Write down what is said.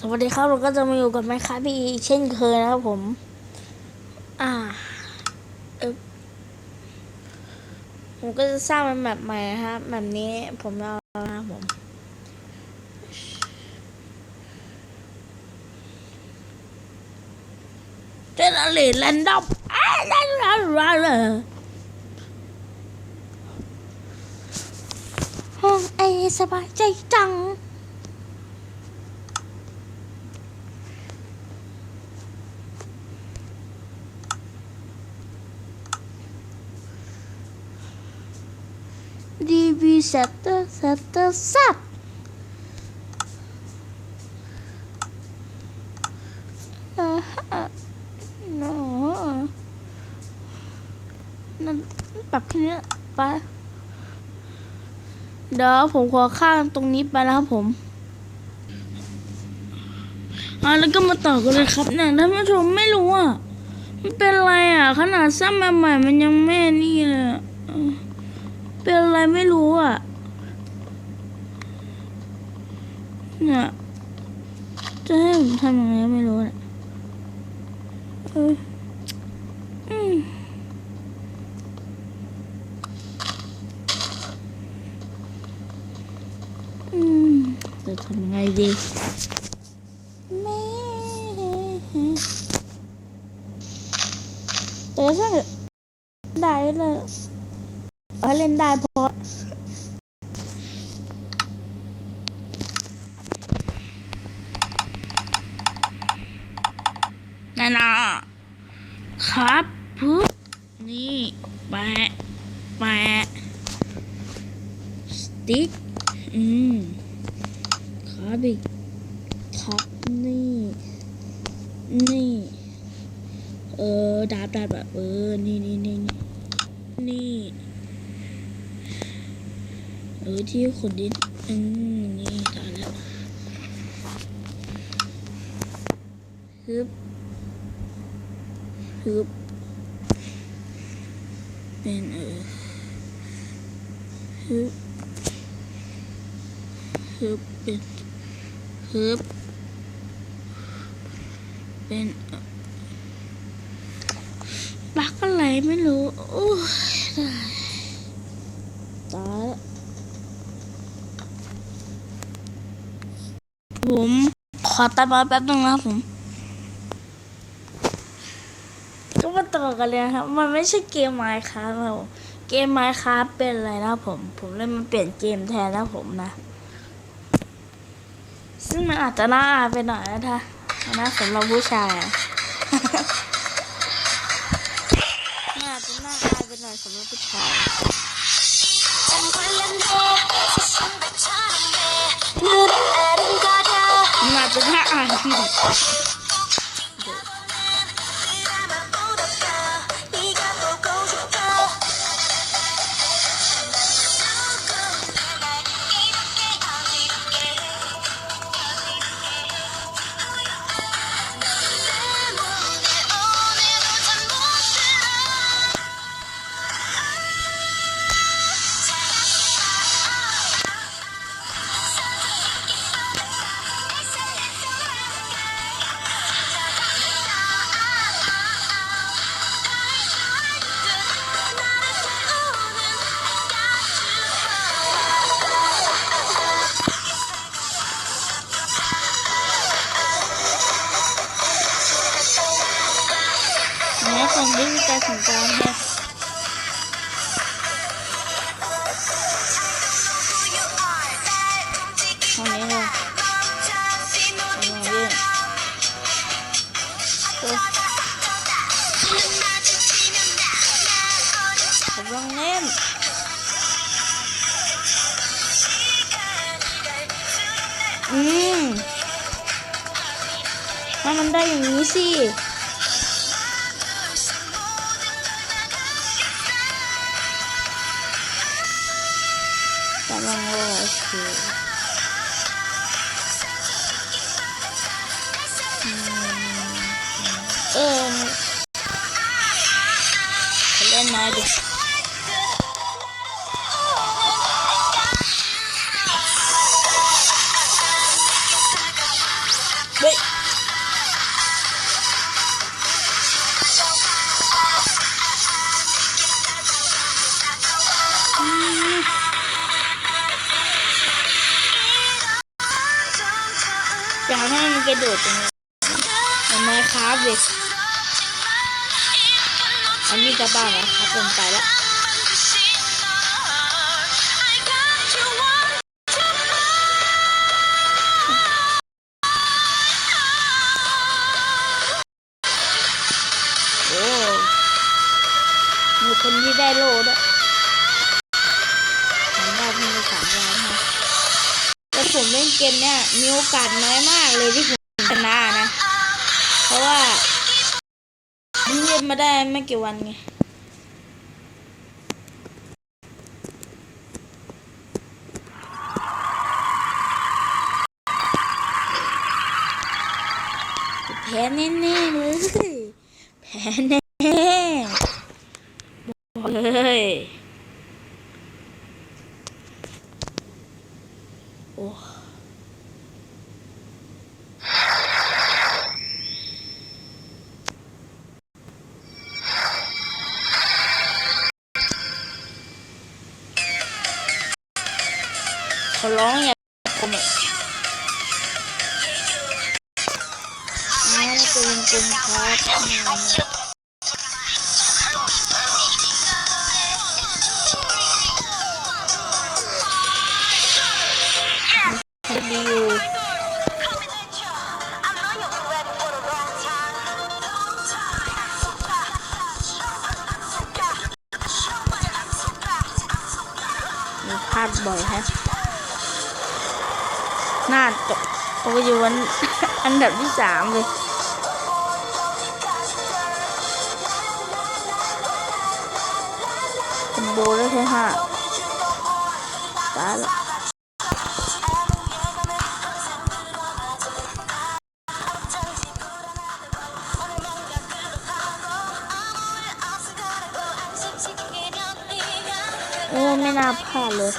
สวัสดีครับเราก็จะมาอยู่กับแม่ค้าพี่อีกเช่นเคยนะครับผม อ่าเออผมก็จะสร้างเป็นแบบใหม่นะครับแบบนี้ผมเอานะครับผมเจเนเรตแรนดอมอ่าลาลาลาลาห้องไอสบายใจจัง ดีบีเซตเตอร์เซตเตอร์ซับอ่าฮะโน้นั่นปรับแค่นี้ไปเดี๋ยวผมขอข้ามตรงนี้ไปนะครับผมอ่าแล้วก็มาต่อกันเลยครับเนี่ยท่านผู้ชมไม่รู้อะมันเป็นอะไรอะ ขนาดสร้างมาใหม่มันยังไม่นี่เลยอะ เป็นอะไรไม่รู้อะ เนี่ย จะให้ผมทำยังไงไม่รู้เนี่ยเอออือจะทำยังไงดีแต่ถ้าได้เลย เออเล่นได้เพราะนั่นนะครับปุ๊บนี่แปะแปะสติ๊กอืมครับอีกครับนี่ นี่ เออดาบดาบแบบเออ นี่นี่นี่นี่นี่ เออที่ขนดินอืมนี่ตายแล้วฮึบฮึบเป็นเออฮึบฮึบเป็นฮึบเป็นบักอะไรไม่รู้โอ้ยตายตายแล้วผม ขอตัดมาแป๊บนึงนะครับผม ก็มาต่อกันเลยครับ มันไม่ใช่เกมไมค์ครับเกมไมค์ครับเป็นอะไรนะผม ผมเลยมาเปลี่ยนเกมแทนนะผมนะ ซึ่งมันอาจจะน่าอายไปหน่อยนะท่านะสำหรับผู้ชายอะนอาจจะน่าอายไปหน่อยสำหรับผู้ชาย น่าอายที่แม้คนที่มีการสังการแฮะตอนนี้เลยกำลังเล่นเออกำลังเล่นอืมถ้ามันได้อย่างนี้สิ จะให้มันกระโดดตรงนี้มันไมคราบเลยอันนี้กระบ้าไหมครับผมไปแล้ว ผมเล่นเกมเนี่ยมีโอกาสน้อยมากเลยที่ผมชนะนะ เพราะว่าเพิ่งเล่นมาได้ไม่กี่วันไงแพ้แน่ๆเลยแพ้แน่บอกเลย โอ้เขาร้องอย่าผมอ่ ครับดีอยู่พลาดบ่อยฮะน่าตกโอ้ยอยู่วันอันดับที่สามเลยคอมโบได้แค่ห้าตายละ โอ้ไม่น่าพลาดเลย